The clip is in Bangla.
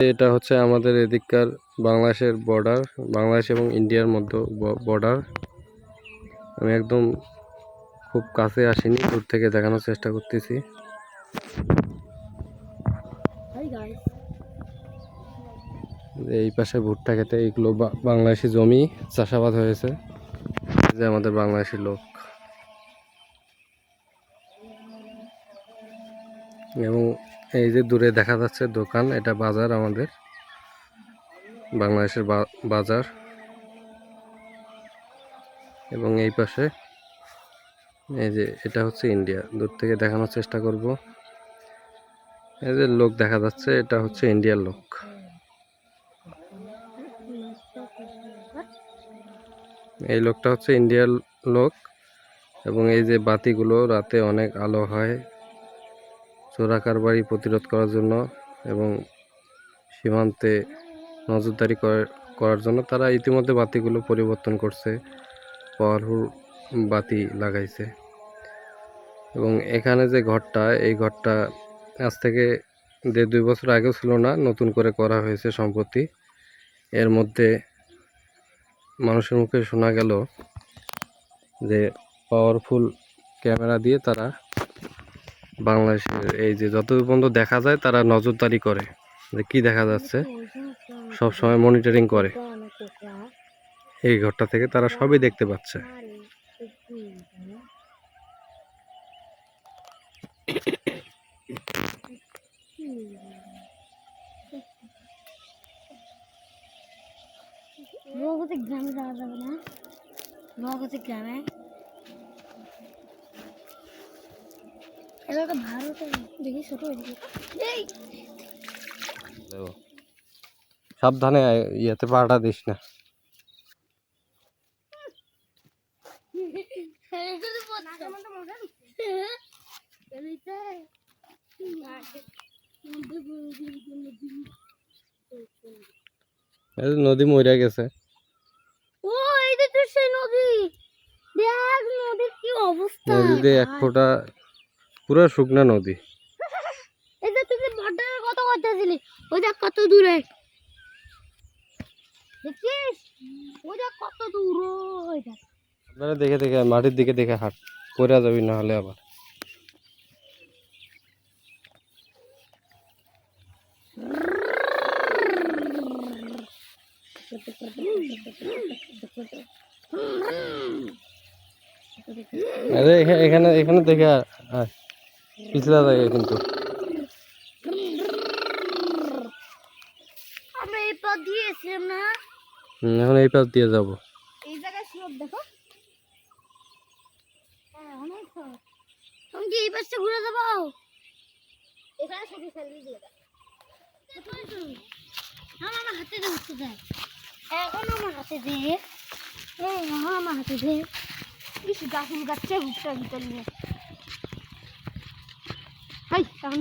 এটা হচ্ছে আমাদের এদিককার বাংলাদেশের বর্ডার বাংলাদেশ এবং ইন্ডিয়ার মধ্যে বর্ডার আমি একদম খুব কাছে আসিনি দূর থেকে দেখানোর চেষ্টা করতেছি। এই পাশে ভুট্টা খেতে এইগুলো বা- বাংলাদেশি জমি চাষাবাদ হয়েছে। যে আমাদের বাংলাদেশি লোক। এবং এই যে দূরে দেখা যাচ্ছে দোকান, এটা বাজার আমাদের, বাংলাদেশের বাজার। এবং এই পাশে এই যে এটা হচ্ছে ইন্ডিয়া, দূর থেকে দেখানোর চেষ্টা করব। এই যে লোক দেখা যাচ্ছে, এটা হচ্ছে ইন্ডিয়ার লোক। এই লোকটা হচ্ছে ইন্ডিয়ার লোক এবং এই যে বাতিগুলো রাতে অনেক আলো হয়। চোরাকারবারি প্রতিরোধ করার জন্য এবং সীমান্তে নজরদারি করার জন্য তারা ইতিমধ্যে বাতিগুলো পরিবর্তন করছে। পাওয়ারফুল বাতি লাগাইছে। এবং এখানে যে ঘরটা, এই ঘরটা আজ থেকে দেড় দুই বছর আগেও ছিল না, নতুন করে করা হয়েছে সম্প্রতি। এর মধ্যে মানুষের মুখে শোনা গেল যে পাওয়ারফুল ক্যামেরা দিয়ে তারা বাংলাদেশের এই যে যতদূর পর্যন্ত দেখা যায়, তারা নজরদারি করে যে কি দেখা যাচ্ছে। সব সময় মনিটরিং করে। এই ঘরটা থেকে তারা সবই দেখতে পাচ্ছে। গ্রামে যাওয়া যাবে না। গ্রামে এলাকা ভারতে দেখি ছোট সাবধানে ইয়েতে পাটা দিস না। নদী মরে গেছে। ও এই তো সেই নদী। দেখ নদীর কি অবস্থা। নদীতে এক ফোঁটা পুরো শুকনা নদী। তুই যে বর্ডারের কথা করতেছিলি ওই দেখ কত দূরে। দেখছিস ওই দেখ কত দূর ওই দেখ। আপনারা দেখে দেখে মাটির দিকে দেখে হাট। পড়ে যাবি না হলে আবার। আরে এখানে এখানে দেখে আয়। পিছলা যায় কিন্তু। আমরা এই পথ দিয়ে এসেছিলাম না? হুম, এখন এই পাশ দিয়ে যাব। এই জায়গায় দেখো। হ্যাঁ অনেক তুমি কি এই পাশটা ঘুরে যাব? এখানে দিয়ে আমার আমার হাতে উঠতে দেয়। এখন আমার হাতে দে। এই এখন আমার হাতে দে। ইস গাছ গাছে ভুট্টা ভিতর নিয়ে হাই এখন